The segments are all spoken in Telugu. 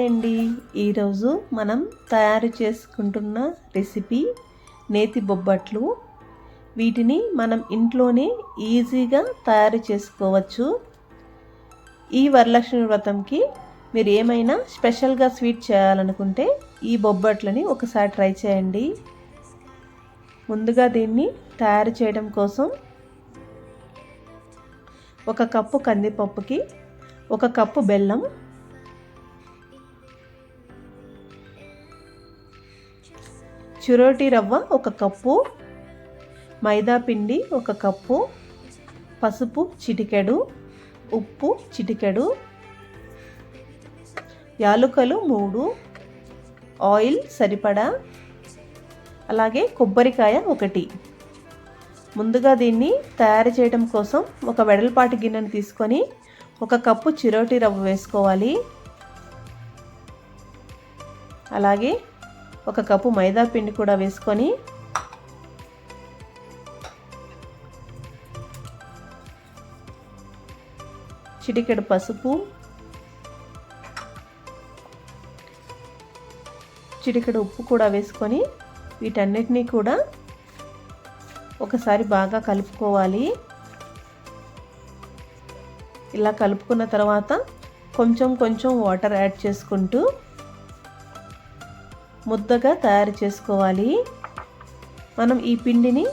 హాయ్ అండి. ఈరోజు మనం తయారు చేసుకుంటున్న రెసిపీ నేతి బొబ్బట్లు. వీటిని మనం ఇంట్లోనే ఈజీగా తయారు చేసుకోవచ్చు. ఈ వరలక్ష్మి వ్రతంకి మీరు ఏమైనా స్పెషల్గా స్వీట్ చేయాలనుకుంటే ఈ బొబ్బట్లని ఒకసారి ట్రై చేయండి. ముందుగా దీన్ని తయారు చేయడం కోసం ఒక కప్పు కందిపప్పుకి ఒక కప్పు బెల్లం చురోటి రవ్వ ఒక కప్పు మైదా పిండి ఒక కప్పు పసుపు చిటికెడు ఉప్పు చిటికెడు యాలుకలు మూడు ఆయిల్ సరిపడా అలాగే కొబ్బరికాయ ఒకటి. ముందుగా దీన్ని తయారు చేయడం కోసం ఒక వెడల్పాటి గిన్నెను తీసుకొని ఒక కప్పు చిరోటి రవ్వ వేసుకోవాలి. అలాగే ఒక కప్పు మైదా పిండి కూడా వేసుకొని చిటికెడు పసుపు చిటికెడు ఉప్పు కూడా వేసుకొని వీటన్నిటినీ కూడా ఒకసారి బాగా కలుపుకోవాలి. ఇలా కలుపుకున్న తర్వాత కొంచెం కొంచెం వాటర్ యాడ్ చేసుకుంటూ ముద్దగా తయారు చేసుకోవాలి. మనం ఈ పిండిని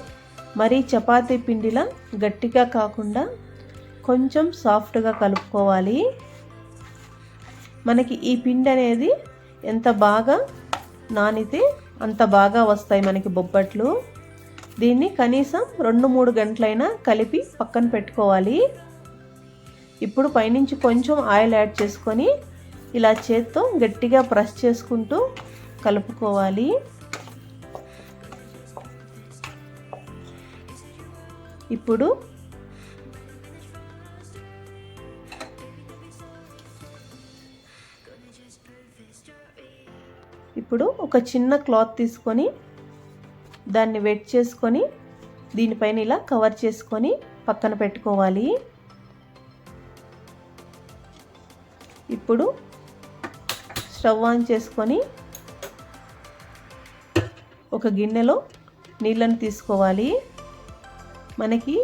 మరీ చపాతీ పిండిలా గట్టిగా కాకుండా కొంచెం సాఫ్ట్గా కలుపుకోవాలి. మనకి ఈ పిండి అనేది ఎంత బాగా నానితే అంత బాగా వస్తాయి మనకి బొబ్బట్లు. దీన్ని కనీసం రెండు మూడు గంటలైనా కలిపి పక్కన పెట్టుకోవాలి. ఇప్పుడు పైనుంచి కొంచెం ఆయిల్ యాడ్ చేసుకొని ఇలా చేత్తో గట్టిగా ప్రెస్ చేసుకుంటూ కలుపుకోవాలి. ఇప్పుడు ఇప్పుడు ఒక చిన్న క్లాత్ తీసుకొని దాన్ని వెట్ చేసుకొని దీనిపైన ఇలా కవర్ చేసుకొని పక్కన పెట్టుకోవాలి. ఇప్పుడు స్టవ్ ఆన్ చేసుకొని ఒక గిన్నెలో నీళ్ళని తీసుకోవాలి. మనకి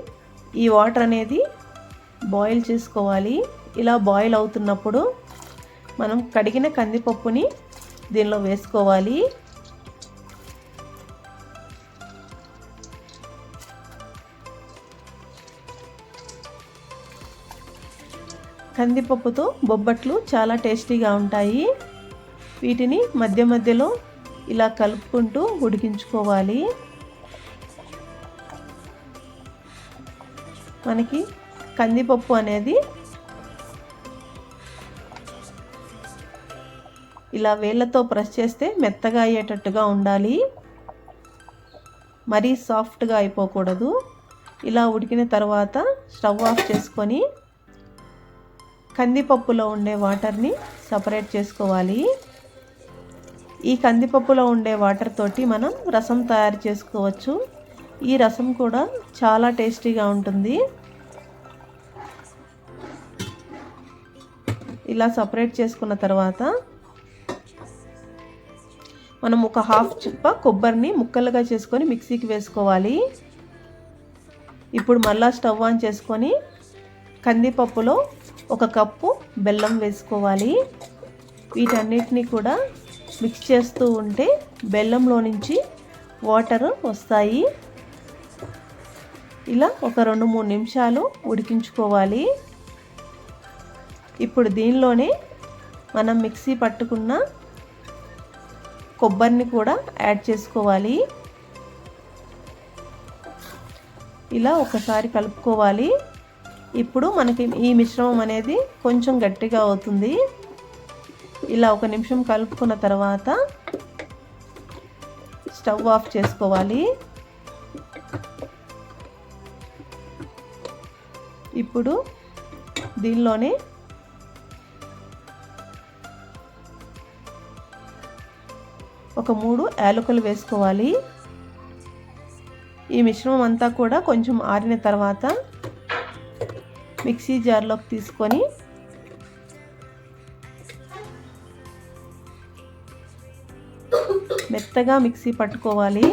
ఈ వాటర్ అనేది బాయిల్ చేసుకోవాలి. ఇలా బాయిల్ అవుతున్నప్పుడు మనం కడిగిన కందిపప్పుని దీనిలో వేసుకోవాలి. కందిపప్పుతో బొబ్బట్లు చాలా టేస్టీగా ఉంటాయి. వీటిని మధ్య మధ్యలో ఇలా కలుపుకుంటూ ఉడికించుకోవాలి. మనకి కందిపప్పు అనేది ఇలా వేళ్ళతో ప్రెస్ చేస్తే మెత్తగా అయ్యేటట్టుగా ఉండాలి. మరీ సాఫ్ట్గా అయిపోకూడదు. ఇలా ఉడికిన తర్వాత స్టవ్ ఆఫ్ చేసుకొని కందిపప్పులో ఉండే వాటర్ని సపరేట్ చేసుకోవాలి. ఈ కందిపప్పులో ఉండే వాటర్ తోటి మనం రసం తయారు చేసుకోవచ్చు. ఈ రసం కూడా చాలా టేస్టీగా ఉంటుంది. ఇలా సపరేట్ చేసుకున్న తర్వాత మనం ఒక హాఫ్ చిప్ప కొబ్బరిని ముక్కలుగా చేసుకొని మిక్సీకి వేసుకోవాలి. ఇప్పుడు మళ్ళా స్టవ్ ఆన్ చేసుకొని కందిపప్పులో ఒక కప్పు బెల్లం వేసుకోవాలి. వీటన్నిటిని కూడా మిక్స్ చేస్తూ ఉంటే బెల్లంలో నుంచి వాటర్ వస్తాయి. ఇలా ఒక రెండు మూడు నిమిషాలు ఉడికించుకోవాలి. ఇప్పుడు దీనిలోనే మనం మిక్సీ పట్టుకున్న కొబ్బరిని కూడా యాడ్ చేసుకోవాలి. ఇలా ఒకసారి కలుపుకోవాలి. ఇప్పుడు మనకి ఈ మిశ్రమం అనేది కొంచెం గట్టిగా అవుతుంది. ఇలా ఒక నిమిషం కలుపుకున్న తర్వాత స్టవ్ ఆఫ్ చేసుకోవాలి. ఇప్పుడు దీనిలోనే ఒక మూడు యాలకులు వేసుకోవాలి. ఈ మిశ్రమం అంతా కూడా కొంచెం ఆరిన తర్వాత మిక్సీ జార్లోకి తీసుకొని మెత్తగా మిక్సీ పట్టుకోవాలి.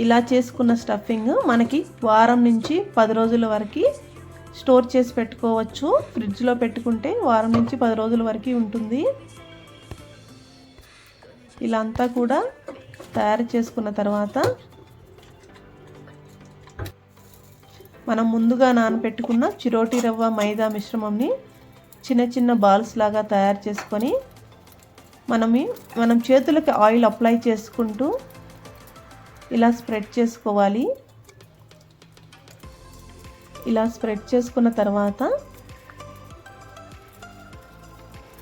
ఇలా చేసుకున్న స్టఫింగ్ మనకి వారం నుంచి పది రోజుల వరకు స్టోర్ చేసి పెట్టుకోవచ్చు. ఫ్రిడ్జ్లో పెట్టుకుంటే వారం నుంచి పది రోజుల వరకు ఉంటుంది. ఇలా అంతా కూడా తయారు చేసుకున్న తర్వాత మనం ముందుగా నానబెట్టుకున్న చిరోటి రవ్వ మైదా మిశ్రమంని చిన్న చిన్న బాల్స్ లాగా తయారు చేసుకొని మనం మనం చేతులకి ఆయిల్ అప్లై చేసుకుంటూ ఇలా స్ప్రెడ్ చేసుకోవాలి. ఇలా స్ప్రెడ్ చేసుకున్న తర్వాత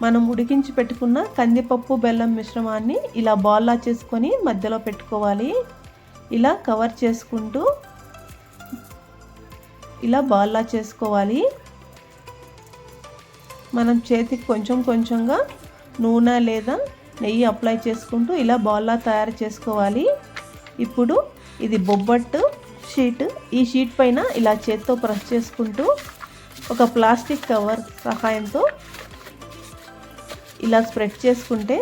మనం ఉడికించి పెట్టుకున్న కందిపప్పు బెల్లం మిశ్రమాన్ని ఇలా బాల్లా చేసుకొని మధ్యలో పెట్టుకోవాలి. ఇలా కవర్ చేసుకుంటూ ఇలా బాల్లా చేసుకోవాలి. మనం చేతికి కొంచెం కొంచెంగా నూనె లేదా నెయ్యి అప్లై చేసుకుంటూ ఇలా బాల్లా తయారు చేసుకోవాలి. ఇప్పుడు ఇది బొబ్బట్టు షీట్. ఈ షీట్ పైన ఇలా చేత్తో ప్రెస్ చేసుకుంటూ ఒక ప్లాస్టిక్ కవర్ సహాయంతో ఇలా స్ప్రెడ్ చేసుకుంటే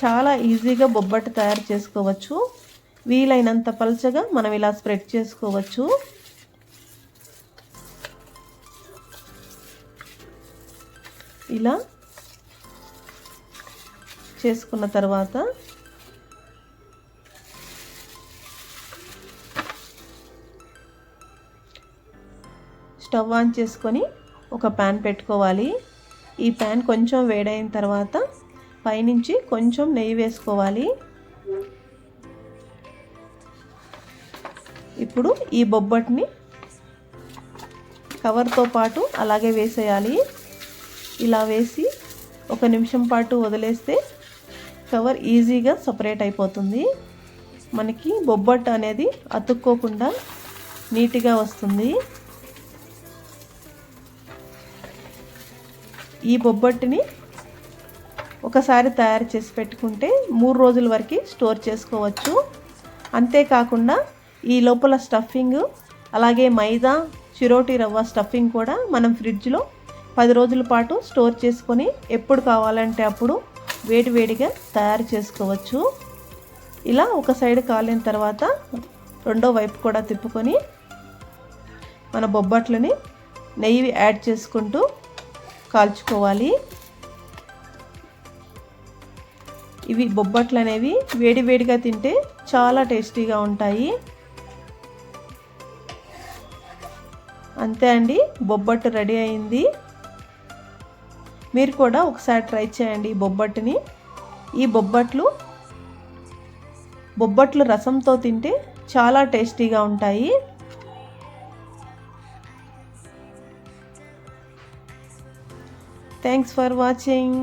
చాలా ఈజీగా బొబ్బట్టు తయారు చేసుకోవచ్చు. వీలైనంత పలచగా మనం ఇలా స్ప్రెడ్ చేసుకోవచ్చు. ఇలా చేసుకున్న తర్వాత స్టవ్ ఆన్ చేసుకొని ఒక ప్యాన్ పెట్టుకోవాలి. ఈ ప్యాన్ కొంచెం వేడైన తర్వాత పైనుంచి కొంచెం నెయ్యి వేసుకోవాలి. ఇప్పుడు ఈ బొబ్బట్ని కవర్తో పాటు అలాగే వేసేయాలి. ఇలా వేసి ఒక నిమిషం పాటు వదిలేస్తే కవర్ ఈజీగా సపరేట్ అయిపోతుంది. మనకి బొబ్బట్టు అనేది అతుక్కోకుండా నీట్గా వస్తుంది. ఈ బొబ్బట్టుని ఒకసారి తయారు చేసి పెట్టుకుంటే మూడు రోజుల వరకు స్టోర్ చేసుకోవచ్చు. అంతేకాకుండా ఈ లోపల స్టఫింగ్ అలాగే మైదా చిరోటి రవ్వ స్టఫింగ్ కూడా మనం ఫ్రిడ్జ్లో పది రోజుల పాటు స్టోర్ చేసుకొని ఎప్పుడు కావాలంటే అప్పుడు వేడివేడిగా తయారు చేసుకోవచ్చు. ఇలా ఒక సైడ్ కాలిన తర్వాత రెండో వైపు కూడా తిప్పుకొని మన బొబ్బట్లని నెయ్యి యాడ్ చేసుకుంటూ కాల్చుకోవాలి. ఇవి బొబ్బట్లు అనేవి వేడివేడిగా తింటే చాలా టేస్టీగా ఉంటాయి. అంతే అండి బొబ్బట్టు రెడీ అయింది. మీరు కూడా ఒకసారి ట్రై చేయండి బొబ్బట్టుని ఈ బొబ్బట్లు బొబ్బట్లు రసంతో తింటే చాలా టేస్టీగా ఉంటాయి. Thanks for watching